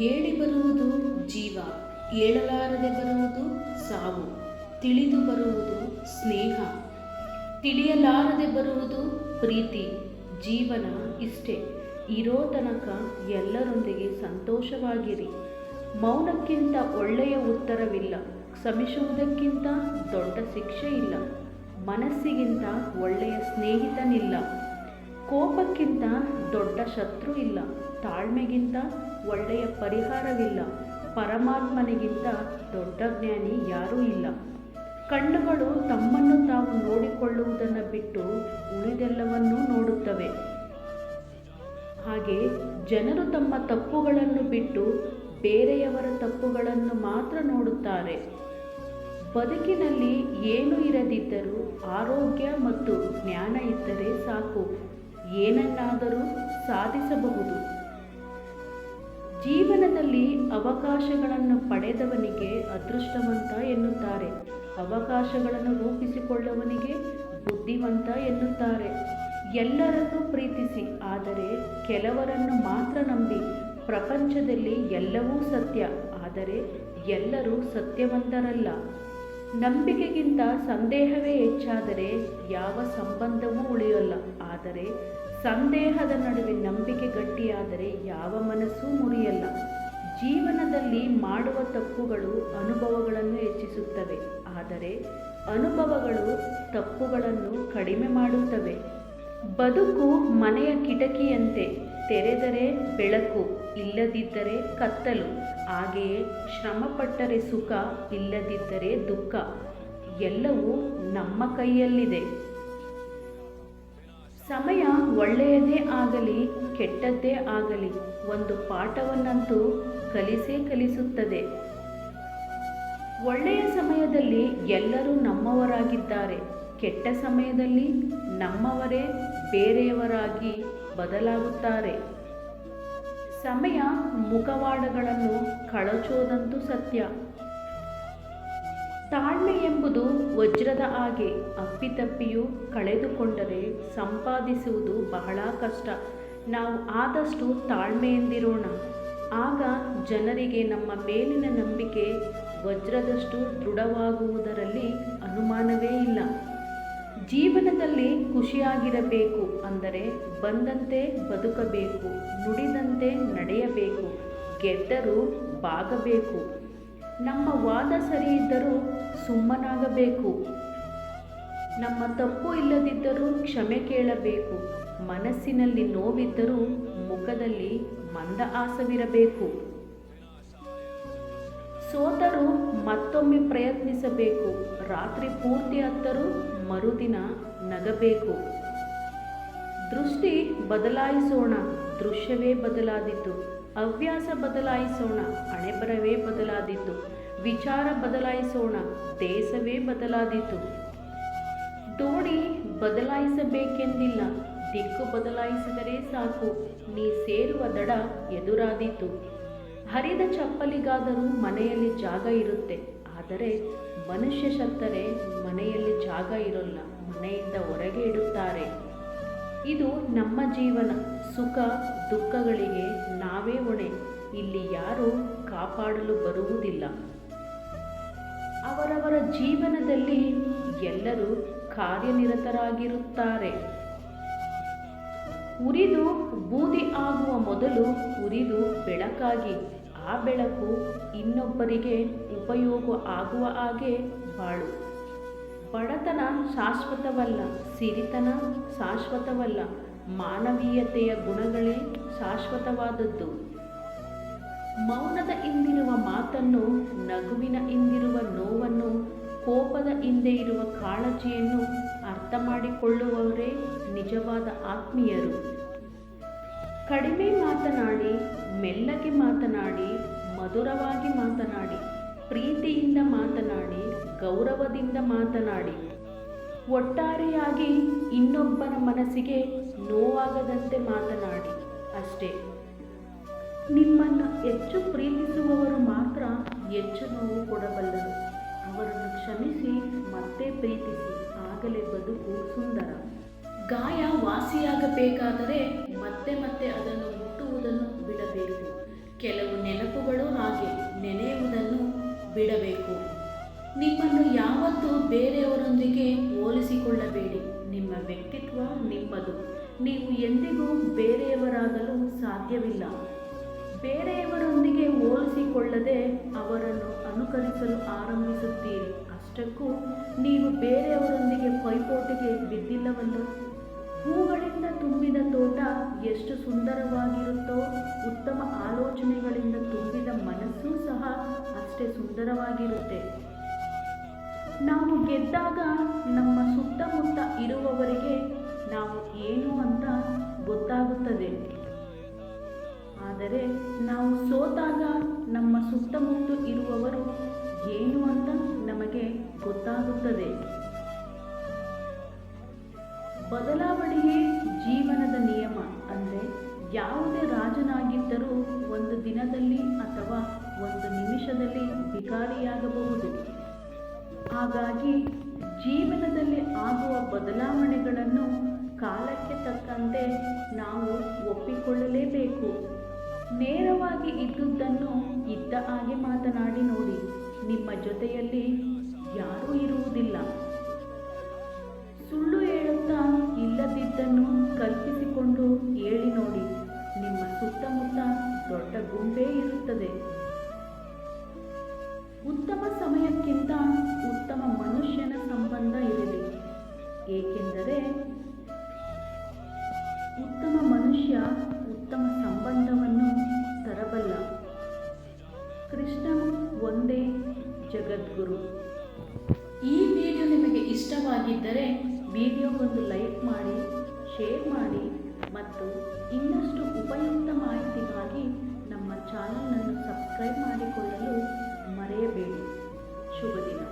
ಏಳಿ ಬರುವುದು ಜೀವ, ಏಳಲಾರದೆ ಬರುವುದು ಸಾವು, ತಿಳಿದು ಬರುವುದು ಸ್ನೇಹ, ತಿಳಿಯಲಾರದೆ ಬರುವುದು ಪ್ರೀತಿ, ಜೀವನ ಇಷ್ಟೇ. ಇರೋ ತನಕ ಎಲ್ಲರೊಂದಿಗೆ ಸಂತೋಷವಾಗಿರಿ. ಮೌನಕ್ಕಿಂತ ಒಳ್ಳೆಯ ಉತ್ತರವಿಲ್ಲ ಕ್ಷಮಿಸುವುದಕ್ಕಿಂತ ದೊಡ್ಡ ಶಿಕ್ಷೆ ಇಲ್ಲ ಮನಸ್ಸಿಗಿಂತ ಒಳ್ಳೆಯ ಸ್ನೇಹಿತನಿಲ್ಲ, ಕೋಪಕ್ಕಿಂತ ದೊಡ್ಡ ಶತ್ರು ಇಲ್ಲ ತಾಳ್ಮೆಗಿಂತ ಒಳ್ಳೆಯ ಪರಿಹಾರವಿಲ್ಲ. ಪರಮಾತ್ಮನಿಗಿಂತ ದೊಡ್ಡ ಜ್ಞಾನಿ ಯಾರೂ ಇಲ್ಲ. ಕಣ್ಣುಗಳು ತಮ್ಮನ್ನು ತಾವು ನೋಡಿಕೊಳ್ಳುವುದನ್ನು ಬಿಟ್ಟು ಉಳಿದೆಲ್ಲವನ್ನೂ ನೋಡುತ್ತವೆ. ಹಾಗೆ ಜನರು ತಮ್ಮ ತಪ್ಪುಗಳನ್ನು ಬಿಟ್ಟು ಬೇರೆಯವರ ತಪ್ಪುಗಳನ್ನು ಮಾತ್ರ ನೋಡುತ್ತಾರೆ. ಬದುಕಿನಲ್ಲಿ ಏನು ಇರದಿದ್ದರೂ ಆರೋಗ್ಯ ಮತ್ತು ಜ್ಞಾನ ಇದ್ದರೆ ಸಾಕು. ಏನನ್ನಾದರೂ ಸಾಧಿಸಬಹುದು. ಜೀವನದಲ್ಲಿ ಅವಕಾಶಗಳನ್ನು ಪಡೆದವನಿಗೆ ಅದೃಷ್ಟವಂತ ಎನ್ನುತ್ತಾರೆ. ಅವಕಾಶಗಳನ್ನು ರೂಪಿಸಿಕೊಳ್ಳುವವನಿಗೆ ಬುದ್ಧಿವಂತ ಎನ್ನುತ್ತಾರೆ. ಎಲ್ಲರನ್ನೂ ಪ್ರೀತಿಸಿ, ಆದರೆ ಕೆಲವರನ್ನು ಮಾತ್ರ ನಂಬಿ ಪ್ರಪಂಚದಲ್ಲಿ ಎಲ್ಲವೂ ಸತ್ಯ, ಆದರೆ ಎಲ್ಲರೂ ಸತ್ಯವಂತರಲ್ಲ. ನಂಬಿಕೆಗಿಂತ ಸಂದೇಹವೇ ಹೆಚ್ಚಾದರೆ ಯಾವ ಸಂಬಂಧವೂ ಉಳಿಯಲ್ಲ. ಆದರೆ ಸಂದೇಹದ ನಡುವೆ ನಂಬಿಕೆ ಗಟ್ಟಿಯಾದರೆ ಯಾವ ಮನಸ್ಸೂ ಮುರಿಯಲ್ಲ. ಜೀವನದಲ್ಲಿ ಮಾಡುವ ತಪ್ಪುಗಳು ಅನುಭವಗಳನ್ನು ಹೆಚ್ಚಿಸುತ್ತವೆ. ಆದರೆ ಅನುಭವಗಳು ತಪ್ಪುಗಳನ್ನು ಕಡಿಮೆ ಮಾಡುತ್ತವೆ. ಬದುಕು ಮನೆಯ ಕಿಟಕಿಯಂತೆ ತೆರೆದರೆ ಬೆಳಕು, ಇಲ್ಲದಿದ್ದರೆ ಕತ್ತಲು. ಹಾಗೆಯೇ ಶ್ರಮಪಟ್ಟರೆ ಸುಖ, ಇಲ್ಲದಿದ್ದರೆ ದುಃಖ. ಎಲ್ಲವೂ ನಮ್ಮ ಕೈಯಲ್ಲಿದೆ. ಸಮಯ ಒಳ್ಳೆಯದೇ ಆಗಲಿ, ಕೆಟ್ಟದ್ದೇ ಆಗಲಿ, ಒಂದು ಪಾಠವನ್ನಂತೂ ಕಲಿಸೇ ಕಲಿಸುತ್ತದೆ. ಒಳ್ಳೆಯ ಸಮಯದಲ್ಲಿ ಎಲ್ಲರೂ ನಮ್ಮವರಾಗಿದ್ದಾರೆ. ಕೆಟ್ಟ ಸಮಯದಲ್ಲಿ ನಮ್ಮವರೇ ಬೇರೆಯವರಾಗಿ ಬದಲಾಗುತ್ತಾರೆ. ಸಮಯ ಮುಖವಾಡಗಳನ್ನು ಕಳಚೋದಂತೂ ಸತ್ಯ. ತಾಳ್ಮೆ ಎಂಬುದು ವಜ್ರದ ಹಾಗೆ ಅಪ್ಪಿತಪ್ಪಿಯೂ ಕಳೆದುಕೊಂಡರೆ ಸಂಪಾದಿಸುವುದು ಬಹಳ ಕಷ್ಟ. ನಾವು ಆದಷ್ಟು ತಾಳ್ಮೆಯಿಂದಿರೋಣ. ಆಗ ಜನರಿಗೆ ನಮ್ಮ ಮೇಲಿನ ನಂಬಿಕೆ ವಜ್ರದಷ್ಟು ದೃಢವಾಗುವುದರಲ್ಲಿ ಅನುಮಾನವೇ ಇಲ್ಲ. ಜೀವನದಲ್ಲಿ ಖುಷಿಯಾಗಿರಬೇಕು ಅಂದರೆ ಬಂದಂತೆ ಬದುಕಬೇಕು, ನುಡಿದಂತೆ ನಡೆಯಬೇಕು, ಗೆದ್ದರೂ ಬಾಗಬೇಕು. ನಮ್ಮ ವಾದ ಸರಿಯಿದ್ದರೂ ಸುಮ್ಮನಾಗಬೇಕು. ನಮ್ಮ ತಪ್ಪು ಇಲ್ಲದಿದ್ದರೂ ಕ್ಷಮೆ ಕೇಳಬೇಕು. ಮನಸ್ಸಿನಲ್ಲಿ ನೋವಿದ್ದರೂ ಮುಖದಲ್ಲಿ ಮಂದ ಆಸವಿರಬೇಕು. ಸೋತರೂ ಮತ್ತೊಮ್ಮೆ ಪ್ರಯತ್ನಿಸಬೇಕು. ರಾತ್ರಿ ಪೂರ್ತಿ ಹತ್ತರೂ ಮರುದಿನ ನಗಬೇಕು. ದೃಷ್ಟಿ ಬದಲಾಯಿಸೋಣ. ದೃಶ್ಯವೇ ಬದಲಾದೀತು. ಹವ್ಯಾಸ ಬದಲಾಯಿಸೋಣ, ಹಣೆಬರವೇ ಬದಲಾದೀತು ವಿಚಾರ ಬದಲಾಯಿಸೋಣ ದೇಶವೇ ಬದಲಾದೀತು ದೋಣಿ ಬದಲಾಯಿಸಬೇಕೆಂದಿಲ್ಲ, ದಿಕ್ಕು ಬದಲಾಯಿಸಿದರೆ ಸಾಕು, ನೀ ಸೇರುವ ದಡ ಎದುರಾದೀತು. ಹರಿದ ಚಪ್ಪಲಿಗಾದರೂ ಮನೆಯಲ್ಲಿ ಜಾಗ ಇರುತ್ತೆ, ಆದರೆ ಮನುಷ್ಯ ಸತ್ತರೆ ಮನೆಯಲ್ಲಿ ಜಾಗ ಇರೋಲ್ಲ, ಮನೆಯಿಂದ ಹೊರಗೆ ಇಡುತ್ತಾರೆ. ಇದು ನಮ್ಮ ಜೀವನ, ಸುಖ, ದುಃಖಗಳಿಗೆ ಇಲ್ಲಿ ಯಾರೂ ಕಾಪಾಡಲು ಬರುವುದಿಲ್ಲ. ಅವರವರ ಜೀವನದಲ್ಲಿ ಎಲ್ಲರೂ ಕಾರ್ಯನಿರತರಾಗಿರುತ್ತಾರೆ. ಉರಿದು ಬೂದಿ ಆಗುವ ಮೊದಲು ಉರಿದು ಬೆಳಕಾಗಿ, ಆ ಬೆಳಕು ಇನ್ನೊಬ್ಬರಿಗೆ ಉಪಯೋಗ ಆಗುವ ಹಾಗೆ ಬಾಳು. ಬಡತನ ಶಾಶ್ವತವಲ್ಲ, ಸಿರಿತನ ಶಾಶ್ವತವಲ್ಲ, ಮಾನವೀಯತೆಯ ಗುಣಗಳೇ ಶಾಶ್ವತವಾದದ್ದು. ಮೌನದ ಹಿಂದಿರುವ ಮಾತನ್ನು, ನಗುವಿನ ಹಿಂದಿರುವ ನೋವನ್ನು, ಕೋಪದ ಹಿಂದೆ ಇರುವ ಕಾಳಜಿಯನ್ನು ಅರ್ಥ ಮಾಡಿಕೊಳ್ಳುವವರೇ ನಿಜವಾದ ಆತ್ಮೀಯರು. ಕಡಿಮೆ ಮಾತನಾಡಿ, ಮೆಲ್ಲಗೆ ಮಾತನಾಡಿ, ಮಧುರವಾಗಿ ಮಾತನಾಡಿ, ಪ್ರೀತಿಯಿಂದ ಮಾತನಾಡಿ, ಗೌರವದಿಂದ ಮಾತನಾಡಿ. ಒಟ್ಟಾರೆಯಾಗಿ ಇನ್ನೊಬ್ಬನ ಮನಸ್ಸಿಗೆ ನೋವಾಗದಂತೆ ಮಾತನಾಡಿ, ಅಷ್ಟೇ. ನಿಮ್ಮನ್ನು ಹೆಚ್ಚು ಪ್ರೀತಿಸುವವರು ಮಾತ್ರ ಹೆಚ್ಚು ನೋವು ಕೊಡಬಲ್ಲರು. ಅವರನ್ನು ಕ್ಷಮಿಸಿ, ಮತ್ತೆ ಪ್ರೀತಿಸಿ ಆಗಲೇ ಬದುಕು ಸುಂದರ. ಗಾಯ ವಾಸಿಯಾಗಬೇಕಾದರೆ ಮತ್ತೆ ಮತ್ತೆ ಅದನ್ನು ಮುಟ್ಟುವುದನ್ನು ಬಿಡಬೇಕು. ಕೆಲವು ನೆನಪುಗಳು ಹಾಗೆ ನೆನೆಯುವುದನ್ನು ಬಿಡಬೇಕು. ನಿಮ್ಮನ್ನು ಯಾವತ್ತೂ ಬೇರೆಯವರೊಂದಿಗೆ ಹೋಲಿಸಿಕೊಳ್ಳಬೇಡಿ. ನಿಮ್ಮ ವ್ಯಕ್ತಿತ್ವ ನಿಮ್ಮದು. ನೀವು ಎಂದಿಗೂ ಬೇರೆಯವರಾಗಲು ಸಾಧ್ಯವಿಲ್ಲ. ಬೇರೆಯವರೊಂದಿಗೆ ಹೋಲಿಸಿಕೊಳ್ಳದೆ ಅವರನ್ನು ಅನುಕರಿಸಲು ಆರಂಭಿಸುತ್ತೀರಿ. ಅಷ್ಟಕ್ಕೂ ನೀವು ಬೇರೆಯವರೊಂದಿಗೆ ಪೈಪೋಟಿಗೆ ಬಿದ್ದಿಲ್ಲವಲ್ಲ ಹೂಗಳಿಂದ ತುಂಬಿದ ತೋಟ ಎಷ್ಟು ಸುಂದರವಾಗಿರುತ್ತೋ, ಉತ್ತಮ ಆಲೋಚನೆಗಳಿಂದ ತುಂಬಿದ ಮನಸ್ಸು ಸಹ ಅಷ್ಟೇ ಸುಂದರವಾಗಿರುತ್ತೆ. ನಾವು ಗೆದ್ದಾಗ ನಮ್ಮ ಸುತ್ತಮುತ್ತ ಇರುವವರಿಗೆ ನಾವು ಏನು ಅಂತ ಗೊತ್ತಾಗುತ್ತದೆ? ಆದರೆ ನಾವು ಸೋತಾಗ ನಮ್ಮ ಸುತ್ತಮುತ್ತ ಇರುವವರು ಏನು ಅಂತ ನಮಗೆ ಗೊತ್ತಾಗುತ್ತದೆ. ಬದಲಾವಣೆಯೇ ಜೀವನದ ನಿಯಮ ಅಂದರೆ ಯಾವುದೇ ರಾಜನಾಗಿದ್ದರೂ ಒಂದು ದಿನದಲ್ಲಿ ಅಥವಾ ಒಂದು ನಿಮಿಷದಲ್ಲಿ ಬಿಕಾರಿಯಾಗಬಹುದು. ಹಾಗಾಗಿ ಜೀವನದಲ್ಲಿ ಆಗುವ ಬದಲಾವಣೆಗಳನ್ನು ಕಾಲಕ್ಕೆ ತಕ್ಕಂತೆ ನಾವು ನೇರವಾಗಿ ಇದ್ದುದನ್ನು ಇದ್ದ ಹಾಗೆ ಮಾತನಾಡಿ ನೋಡಿ. ನಿಮ್ಮ ಜೊತೆಯಲ್ಲಿ ಯಾರೂ ಇರುವುದಿಲ್ಲ. ಸುಳ್ಳು ಹೇಳುತ್ತಾ ಇಲ್ಲದಿದ್ದನ್ನು ಕಲ್ಪಿಸಿಕೊಂಡು ಹೇಳಿ ನೋಡಿ. ನಿಮ್ಮ ಸುತ್ತಮುತ್ತ ದೊಡ್ಡ ಗುಂಪೇ ಇರುತ್ತದೆ. ಉತ್ತಮ ಸಮಯಕ್ಕಿಂತ ಉತ್ತಮ ಮನುಷ್ಯನ ಸಂಬಂಧ ಇರಲಿ. ಏಕೆಂದರೆ ಉತ್ತಮ ಮನುಷ್ಯ ಉತ್ತಮ ಸಂಬಂಧವನ್ನು ಮಾಡಬಲ್ಲ ಕೃಷ್ಣನು ಒಂದೇ ಜಗದ್ಗುರು. ಈ ವಿಡಿಯೋ ನಿಮಗೆ ಇಷ್ಟವಾಗಿದ್ದರೆ ವಿಡಿಯೋಗೊಂದು ಲೈಕ್ ಮಾಡಿ ಶೇರ್ ಮಾಡಿ ಮತ್ತು ಇನ್ನಷ್ಟು ಉಪಯುಕ್ತ ಮಾಹಿತಿಗಾಗಿ ನಮ್ಮ ಚಾನಲನ್ನು ಸಬ್ಸ್ಕ್ರೈಬ್ ಮಾಡಿಕೊಳ್ಳಲು ಮರೆಯಬೇಡಿ. ಶುಭ ದಿನ.